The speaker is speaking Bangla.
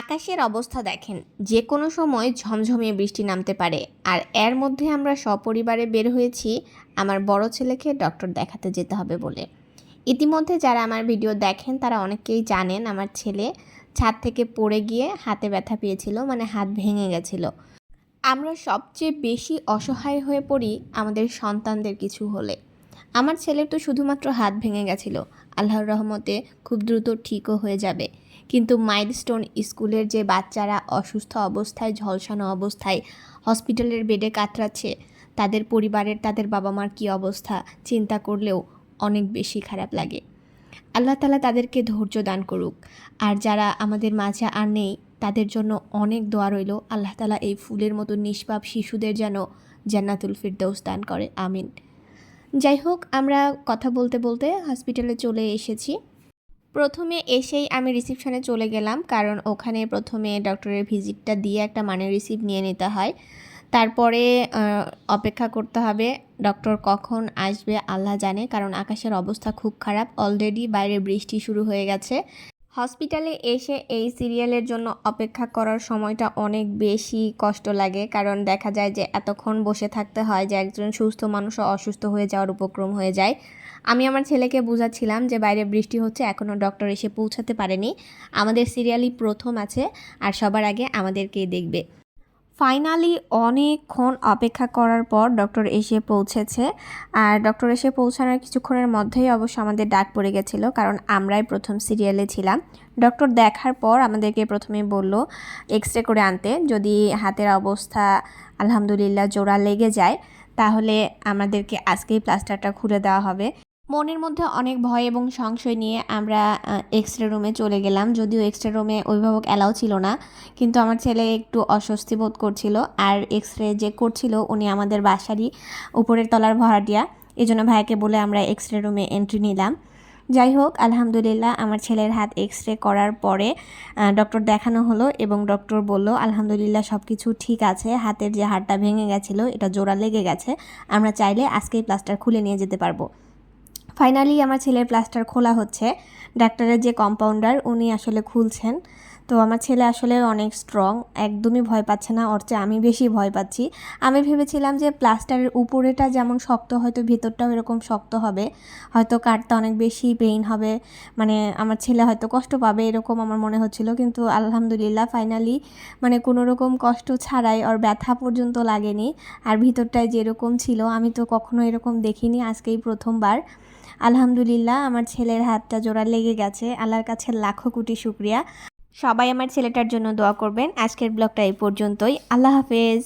আকাশের অবস্থা দেখেন। যে কোনো সময় ঝমঝমিয়ে বৃষ্টি নামতে পারে। আর এর মধ্যে আমরা সপরিবারে বের হয়েছি আমার বড় ছেলেকে ডক্টর দেখাতে যেতে হবে বলে। ইতিমধ্যে যারা আমার ভিডিও দেখেন, তারা অনেকেই জানেন আমার ছেলে ছাদ থেকে পড়ে গিয়ে হাতে ব্যথা পেয়েছিল মানে হাত ভেঙে গেছিল। আমরা সবচেয়ে বেশি অসহায় হয়ে পড়ি আমাদের সন্তানদের কিছু হলে। আমার ছেলের তো শুধুমাত্র হাত ভেঙে গেছিল। আল্লাহর রহমতে খুব দ্রুত ঠিকও হয়ে যাবে। কিন্তু মাইলস্টোন স্কুলের যে বাচ্চারা অসুস্থ অবস্থায়, ঝলসানো অবস্থায় হসপিটালের বেডে কাতরাচ্ছে, তাদের পরিবারের, তাদের বাবা মার কী অবস্থা চিন্তা করলেও অনেক বেশি খারাপ লাগে। আল্লাহ তালা তাদেরকে ধৈর্য দান করুক। আর যারা আমাদের মাঝে আর নেই, তাদের জন্য অনেক দোয়া রইল। আল্লাহ তালা এই ফুলের মতো নিষ্পাপ শিশুদের যেন জান্নাতুল ফিরদৌস দান করে। আমিন। যাই হোক, আমরা কথা বলতে বলতে হসপিটালে চলে এসেছি। প্রথমে এসেই আমি রিসিপশনে চলে গেলাম, কারণ ওখানে প্রথমে ডক্টরের ভিজিটটা দিয়ে একটা মানে রিসিভ নিয়ে নিতে হয়। তারপরে অপেক্ষা করতে হবে ডক্টর কখন আসবে আল্লাহ জানে, কারণ আকাশের অবস্থা খুব খারাপ। অলরেডি বাইরে বৃষ্টি শুরু হয়ে গেছে। হসপিটালে এসে এই সিরিয়ালের জন্য অপেক্ষা করার সময়টা অনেক বেশি কষ্ট লাগে। কারণ দেখা যায় যে এতক্ষণ বসে থাকতে হয় যে একজন সুস্থ মানুষও অসুস্থ হয়ে যাওয়ার উপক্রম হয়ে যায়। আমি আমার ছেলেকে বোঝাচ্ছিলাম যে বাইরে বৃষ্টি হচ্ছে, এখনও ডক্টর এসে পৌঁছাতে পারেনি। আমাদের সিরিয়ালই প্রথম আছে আর সবার আগে আমাদেরকেই দেখবে। ফাইনালি অনেকক্ষণ অপেক্ষা করার পর ডক্টর এসে পৌঁছেছে। আর ডক্টর এসে পৌঁছানোর কিছুক্ষণের মধ্যেই অবশ্য আমাদের ডাক পড়ে গেছিল, কারণ আমরাই প্রথম সিরিয়ালে ছিলাম। ডক্টর দেখার পর আমাদেরকে প্রথমে বলল এক্স রে করে আনতে। যদি হাতের অবস্থা আলহামদুলিল্লাহ জোড়া লেগে যায়, তাহলে আমাদেরকে আজকেই প্লাস্টারটা খুলে দেওয়া হবে। মনের মধ্যে অনেক ভয় এবং সংশয় নিয়ে আমরা এক্স রে রুমে চলে গেলাম। যদিও এক্স রে রুমে অভিভাবক অ্যালাউ ছিল না, কিন্তু আমার ছেলে একটু অস্বস্তি বোধ করছিল। আর এক্স রে যে করছিল উনি আমাদের বাসারই উপরের তলার ভাড়াটিয়া। এই জন্য ভাইকে বলে আমরা এক্স রে রুমে এন্ট্রি নিলাম। যাই হোক, আলহামদুলিল্লাহ আমার ছেলের হাত এক্স রে করার পরে ডক্টর দেখানো হলো এবং ডক্টর বলল, আলহামদুলিল্লাহ সব কিছু ঠিক আছে। হাতের যে হাড়টা ভেঙে গেছিল, এটা জোড়া লেগে গেছে। আমরা চাইলে আজকেই প্লাস্টার খুলে নিয়ে যেতে পারব। ফাইনালি আমার ছেলের প্লাস্টার খোলা হচ্ছে। ডাক্তারের যে কম্পাউন্ডার উনি আসলে খুলছেন। তো আমার ছেলে আসলে অনেক স্ট্রং একদমই ভয় পাচ্ছে না। ওর চেয়ে আমি বেশি ভয় পাচ্ছি। আমি ভেবেছিলাম যে প্লাস্টারের উপরেটা যেমন শক্ত, হয়তো ভেতরটাও এরকম শক্ত হবে। হয়তো কাটতে অনেক বেশি পেইন হবে। মানে আমার ছেলে হয়তো কষ্ট পাবে এরকম আমার মনে হচ্ছিল। কিন্তু আলহামদুলিল্লাহ ফাইনালি মানে কোনো রকম কষ্ট ছাড়াই ওর ব্যথা পর্যন্ত লাগেনি। আর ভিতরটায় যেরকম ছিল, আমি তো কখনো এরকম দেখিনি আজকেই প্রথমবার। আলহামদুলিল্লাহ, আমার ছেলের হাতটা জোড়া লেগে গেছে। আল্লাহর কাছে লাখো কোটি শুক্রিয়া। সবাই আমার ছেলেটার জন্য দোয়া করবেন। আজকের ব্লগটা এই পর্যন্তই। আল্লাহ হাফেজ।